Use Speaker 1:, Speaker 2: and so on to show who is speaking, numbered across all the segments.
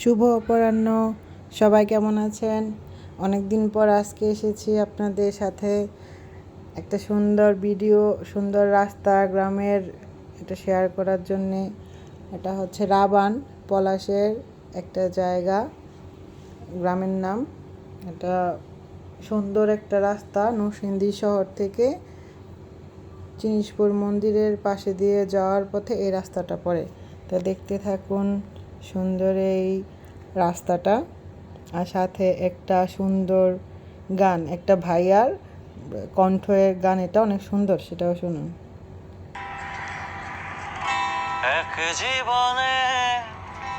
Speaker 1: শুভ অপরাহ্ন। সবাই কেমন আছেন? অনেক দিন পর আজকে এসেছি আপনাদের সাথে একটা সুন্দর ভিডিও, সুন্দর রাস্তা, গ্রামের এটা শেয়ার করার জন্যে। এটা হচ্ছে রাবান পলাশের একটা জায়গা, গ্রামের নাম। এটা সুন্দর একটা রাস্তা, নরসিংদী শহর থেকে জিনিসপুর মন্দিরের পাশে দিয়ে যাওয়ার পথে এই রাস্তাটা পড়ে। তো দেখতে থাকুন সুন্দর এই রাস্তাটা। আর সাথে একটা সুন্দর গান, একটা ভাইয়ার কণ্ঠের গান, এটা অনেক সুন্দর, সেটাও শুনুন।
Speaker 2: এক জীবনে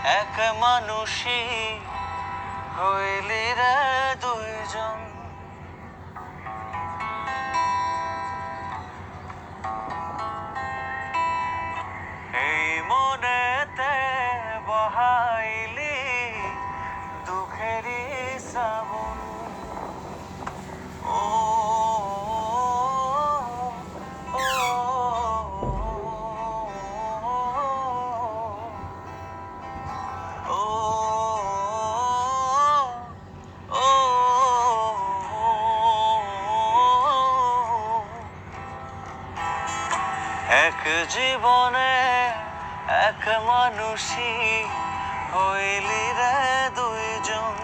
Speaker 2: এক মানুষই হইলি রে দুইজন। জীবনে এক মানুষই হইলি রে দুইজন।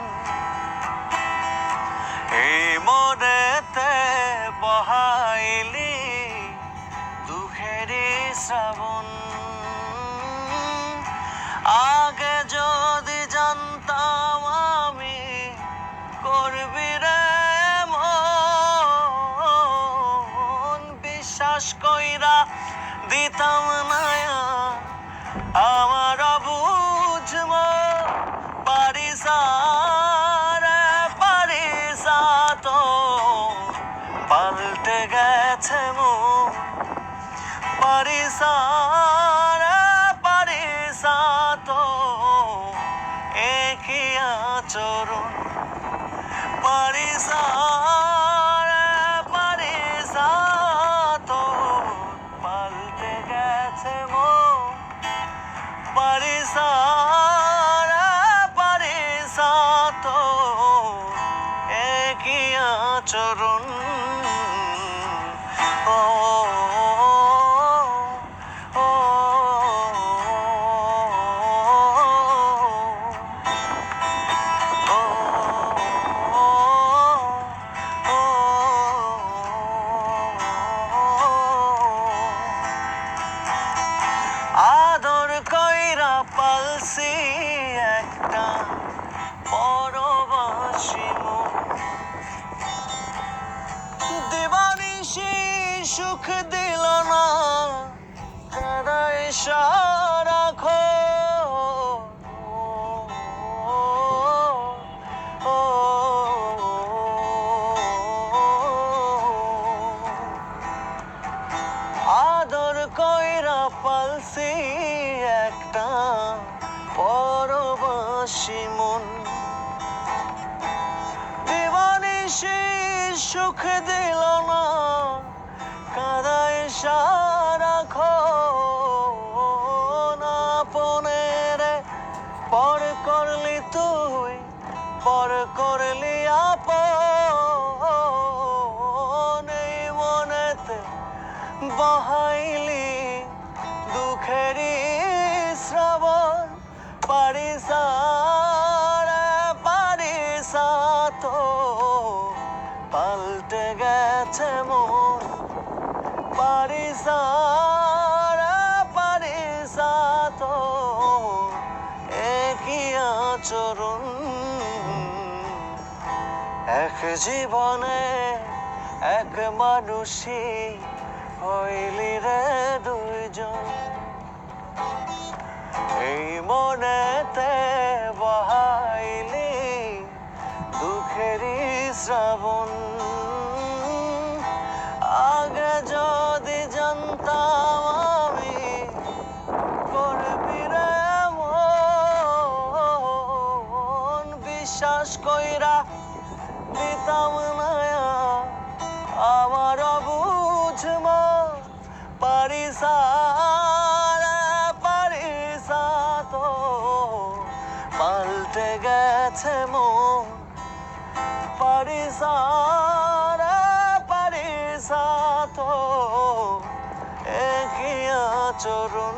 Speaker 2: এই মনেতে বহাইলি দুঃখেরই শ্রাবণ। আগে যদি জানতাম আমি করবি রে মন, বিশ্বাস কইরা দিতাম নায়া আমার বুঝম পারিসারে আচরণ সুখ দিল না। কারাই সারাখো আদর কইরা পালসি একটা পরবাসী মন। দিবানিশি সুখ দিল না পারিসারে পারিসা তো একই আচরণ। এক জীবনে এক মানুষই হইলি রে দুইজন। এই মনেতে বহাইলি দুঃখেরই শ্রাবণ। বিশ্বাস কইরা দিতাম না আমার বুঝম পারিসারে পারিসা তো পাল্টে গেছে মন, পারিসারা পারিসা তো একই আচরণ